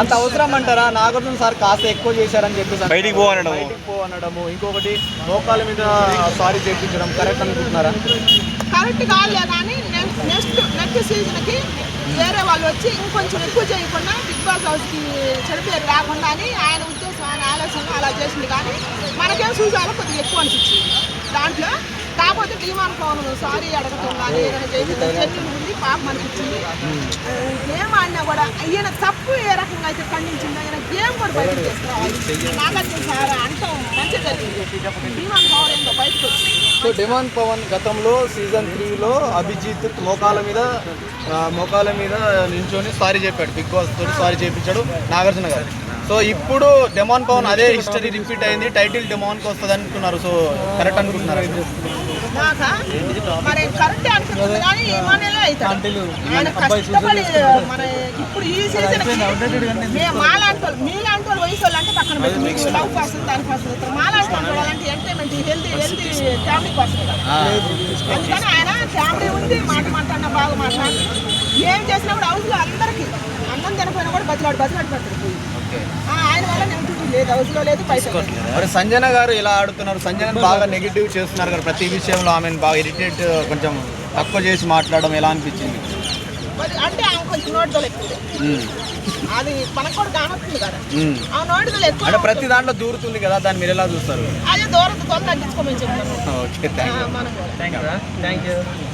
అంత అవసరం అంటారా నాగార్జున సార్ కాస్త ఎక్కువ చేశారని చెప్పేసి బయటికి పో. బయటికి పో అనడము ఇంకొకటి మోకాల మీద సారీ చేయించడం కరెక్ట్ అనుకుంటున్నారా? కరెక్ట్ కాదులే కానీ నెక్స్ట్ నెక్స్ట్ సీజన్కి వేరే వాళ్ళు వచ్చి ఇంకొంచెం ఎక్కువ చేయకుండా బిగ్ బాస్ హౌస్కి చెడు పేరు రాకుండా అని ఆయన ఉద్దేశం ఆయన ఆలోచన అలా చేసింది. కానీ మనకేం చూసాలో కొద్దిగా ఎక్కువ అనిపించింది. దాంట్లో కాకపోతే డిమాండ్ ఫోన్ సారీ అడగటం కానీ ఏదైనా చేసింది చెల్లి ఉంది పాపం అనిపించింది. ఆడినా కూడా ఈయన తప్పు ఏ అయితే ఆయన గేమ్ కూడా బయటకు తీసుకురావాలి సో డిమాండ్ పవన్ గతంలో సీజన్ త్రీలో అభిజిత్ మోకాల మీద మోకాల మీద నించొని సారీ చెప్పాడు. బిగ్ బాస్ తోటి సారీ చేయించాడు నాగార్జున గారు. సో ఇప్పుడు డెమాన్ పవన్ అదే హిస్టరీ రిపీట్ అయింది. టైటిల్ డెమాన్కి వస్తుంది అనుకున్నారు సో కరెక్ట్ అనుకుంటున్నారు? మరి కరెక్ట్ అనిపిస్తుంది కానీ మనలే అవుతాడు. ఆయన కష్టపడి మన ఇప్పుడు ఈ సీజన్ మాలాంటి వాళ్ళు మీలాంటి వాళ్ళు వయసు వాళ్ళు అంటే పక్కన పెట్టి మీకు లవ్ కోసం దానికోసం వస్తారు మాలాంటి వాళ్ళు వాళ్ళంటే ఎంటర్టైన్మెంట్ హెల్తీ హెల్తీ ఫ్యామిలీ కదా అందుకని ఆయన ఫ్యామిలీ ఉంది మాట మాట్లాడినా బాగా మాట్లాడి. ఏం చేసినా కూడా హౌస్లో అందరికీ అన్నం తినపోయినా కూడా బతిలాడు బతిలాడు పెడతాడు. ఆయన వల్ల లేదు పైసలు. మరి సంజన గారు ఇలా ఆడుతున్నారు. సంజన బాగా నెగిటివ్ చేస్తున్నారు కదా ప్రతి విషయంలో ఆమెను బాగా ఇరిటేట్ కొంచెం తక్కువ చేసి మాట్లాడడం ఎలా అనిపించింది మరి అంటే ఆమె కొంచెం నోటిదలు ఎక్కువ మ్మ్. అది మనకు కూడా కానొస్తుంది కదా. మ్మ్. ఆ నోటిదలు ఎక్కువ అంటే ప్రతి దాంట్లో దూరుతుంది కదా దాన్ని మీరు ఎలా చూస్తారు? అదే దూరం తొందర తగ్గించుకోమని చెప్తాను. ఓకే థ్యాంక్ యూ మనం కూడా. Thank you